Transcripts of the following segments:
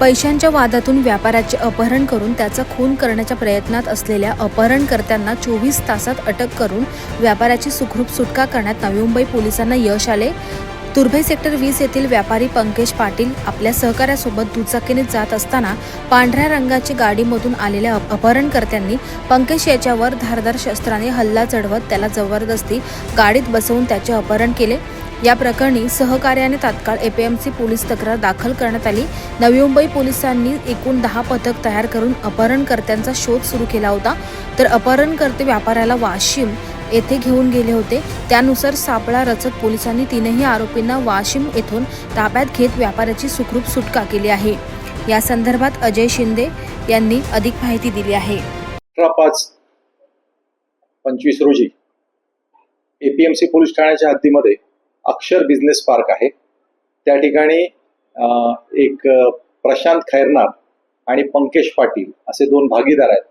पैशांच्या वादातून व्यापाऱ्याचे अपहरण करून त्याचा खून करण्याच्या प्रयत्नात असलेल्या अपहरणकर्त्यांना चोवीस तासात अटक करून व्यापाऱ्याची सुखरूप सुटका करण्यात नवी मुंबई पोलिसांना यश आले. तुर्भे सेक्टर वीस येथील व्यापारी पंकज पाटील आपल्या सहकाऱ्यासोबत दुचाकीने जात असताना पांढऱ्या रंगाची गाडीमधून आलेल्या अपहरणकर्त्यांनी पंकज याच्यावर धारदार शस्त्राने हल्ला चढवत त्याला जबरदस्ती गाडीत बसवून त्याचे अपहरण केले. या प्रकरणी सहकार्याने तात्काळ एपीएमसी पोलीस तक्रार दाखल करण्यात आली. नवी मुंबई पोलिसांनी एकूण दहा पथक तयार करून अपहरणकर्त्यांचा शोध सुरू केला होता. तर अपहरणकर्ते व्यापाऱ्याला वाशिम येथे घेऊन गेले होते. त्यानुसार सापळा रचत पोलिसांनी तीनही आरोपींना वाशिम येथून ताब्यात घेत व्यापाऱ्याची सुखरूप सुटका केली आहे. या संदर्भात अजय शिंदे यांनी अधिक माहिती दिली आहे. पाच पंचवीस रोजी एपीएमसी पोलीस ठाण्याच्या हद्दीमध्ये अक्षर बिझनेस पार्क आहे. त्या ठिकाणी एक प्रशांत खैरनार आणि पंकेश पाटील असे दोन भागीदार आहेत.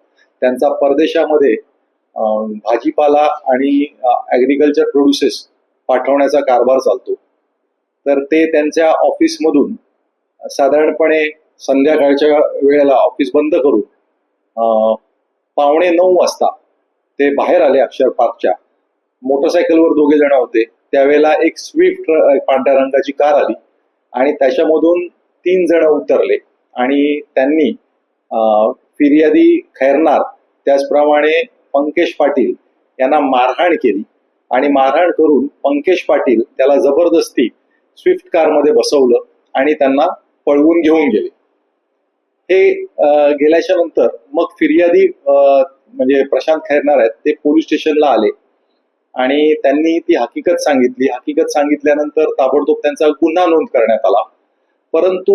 त्यांचा परदेशामध्ये भाजीपाला आणि ॲग्रिकल्चर प्रोड्युसेस पाठवण्याचा कारभार चालतो. तर ते त्यांच्या ऑफिसमधून साधारणपणे संध्याकाळच्या वेळेला ऑफिस बंद करून पावणे नऊ वाजता ते बाहेर आले अक्षर पार्कच्या. मोटरसायकलवर दोघे जण होते. त्यावेळेला एक स्विफ्ट पांढऱ्या रंगाची कार आली आणि त्याच्यामधून तीन जण उतरले आणि त्यांनी फिर्यादी खैरनार त्याचप्रमाणे पंकेश पाटील यांना मारहाण केली आणि मारहाण करून पंकेश पाटील त्याला जबरदस्ती स्विफ्ट कारमध्ये बसवलं आणि त्यांना पळवून घेऊन गेले. हे गेल्याच्यानंतर मग फिर्यादी म्हणजे प्रशांत खैरनार आहेत ते पोलीस स्टेशनला आले. आणि त्यांनी ती हकीकत सांगितली. हकीकत सांगितल्यानंतर ताबडतोब त्यांचा गुन्हा नोंद करण्यात आला. परंतु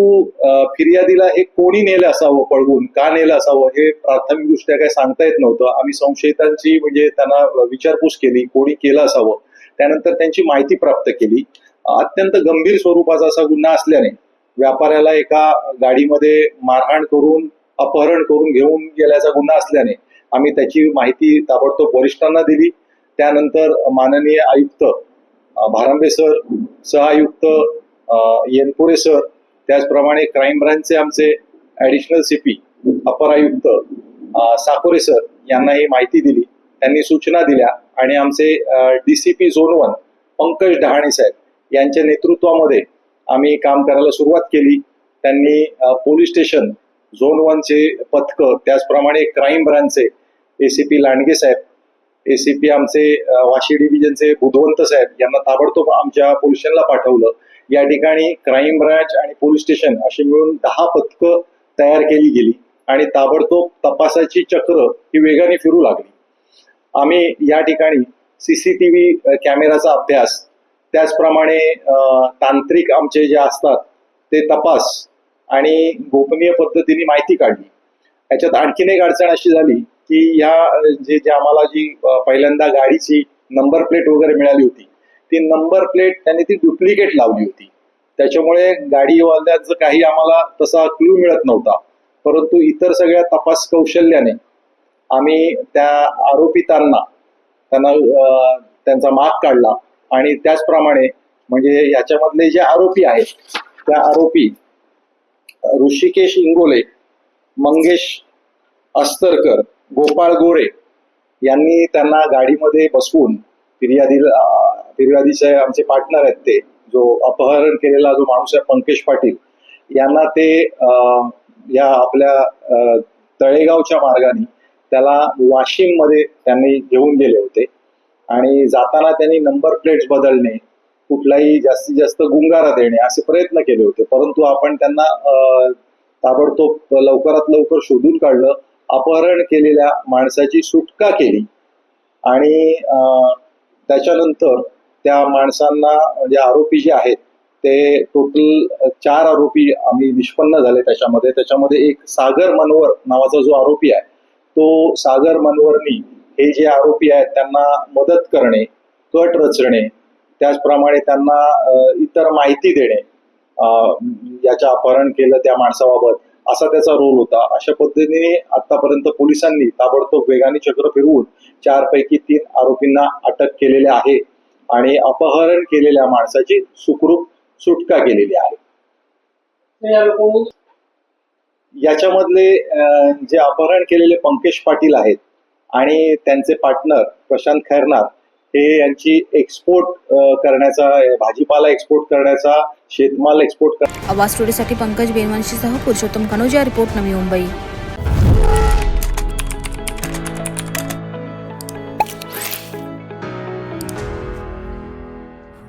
फिर्यादीला हे कोणी नेलं असावं पळवून? का नेलं असावं? हे प्राथमिकदृष्ट्या काही सांगता येत नव्हतं. आम्ही संशयितांची म्हणजे त्यांना विचारपूस केली कोणी केलं असावं? त्यानंतर त्यांची माहिती प्राप्त केली. अत्यंत गंभीर स्वरूपाचा असा गुन्हा असल्याने व्यापाऱ्याला एका गाडीमध्ये मारहाण करून अपहरण करून घेऊन गेल्याचा गुन्हा असल्याने आम्ही त्याची माहिती ताबडतोब वरिष्ठांना दिली. त्यानंतर माननीय आयुक्त अ, भारांबे सर सहआयुक्त येनपुरे सर त्याचप्रमाणे क्राईम ब्रांचचे आमचे ऍडिशनल सीपी अपर आयुक्त साकोरे सर यांना ही माहिती दिली. त्यांनी सूचना दिल्या आणि आमचे D C P zone one Pankaj Dahane साहेब यांच्या नेतृत्वामध्ये आम्ही काम करायला सुरुवात केली. त्यांनी पोलीस स्टेशन झोन वनचे पथक त्याचप्रमाणे क्राईम ब्रांचचे ए सी पी लांडगे साहेब एसीपी आमचे वाशी डिव्हिजनचे बुधवंत साहेब यांना ताबडतोब आमच्या पोल्युशनला पाठवलं. या ठिकाणी क्राईम ब्रांच आणि पोलीस स्टेशन अशी मिळून दहा पथकं तयार केली गेली आणि ताबडतोब तपासाची चक्र ही वेगाने फिरू लागली. आम्ही या ठिकाणी सीसीटीव्ही कॅमेराचा अभ्यास त्याचप्रमाणे तांत्रिक आमचे जे असतात ते तपास आणि गोपनीय पद्धतीने माहिती काढली. याच्यात आणखीन एक अडचण अशी झाली की ह्या जे जे आम्हाला जी पहिल्यांदा गाडीची नंबर प्लेट वगैरे मिळाली होती ती नंबर प्लेट त्यांनी ती डुप्लिकेट लावली होती. त्याच्यामुळे गाडीवाल्याचं काही आम्हाला तसा क्लू मिळत नव्हता. परंतु इतर सगळ्या तपास कौशल्याने आम्ही त्या आरोपितांना त्यांना त्यांचा माग काढला आणि त्याचप्रमाणे म्हणजे याच्यामधले जे आरोपी आहेत त्या आरोपी ऋषिकेश इंगोले मंगेश अस्तरकर गोपाळ गोरे यांनी त्यांना गाडीमध्ये बसवून फिर्यादीला फिर्यादीचे आमचे पार्टनर आहेत ते जो अपहरण केलेला जो माणूस आहे पंकेश पाटील यांना ते या आपल्या तळेगावच्या मार्गाने त्याला वाशिममध्ये त्यांनी घेऊन गेले होते. आणि जाताना त्यांनी नंबर प्लेट्स बदलणे कुठलाही जास्तीत जास्त गुंगारा देणे असे प्रयत्न केले होते. परंतु आपण त्यांना ताबडतोब लवकरात लवकर शोधून काढलं. अपहरण केलेल्या माणसाची सुटका केली. आणि त्याच्यानंतर त्या माणसांना म्हणजे आरोपी जे आहेत ते टोटल चार आरोपी आम्ही निष्पन्न झाले त्याच्यामध्ये. त्याच्यामध्ये एक सागर मनवर नावाचा जो आरोपी आहे तो सागर मनवरनी हे जे आरोपी आहेत त्यांना मदत करणे कट रचणे त्याचप्रमाणे त्यांना इतर माहिती देणे याच्या अपहरण केलं त्या माणसाबाबत. असा त्याचा रोल होता. अशा पद्धतीने आतापर्यंत पोलिसांनी ताबडतोब वेगाने चक्र फिरवून चार पैकी तीन आरोपींना अटक केलेली आहे आणि अपहरण केलेल्या माणसाची सुखरूप सुटका केलेली आहे. याच्यामधले जे अपहरण केलेले पंकेश पाटील आहेत आणि त्यांचे पार्टनर प्रशांत खैरनार हे यांची एक्सपोर्ट करण्याचा भाजीपाला एक्सपोर्ट करण्याचा शेतमाल एक्सपोर्ट आवाज स्टोरीसाठी पंकज बेनवंशीसह पुरुषोत्तम कनोजिया रिपोर्ट नवी मुंबई.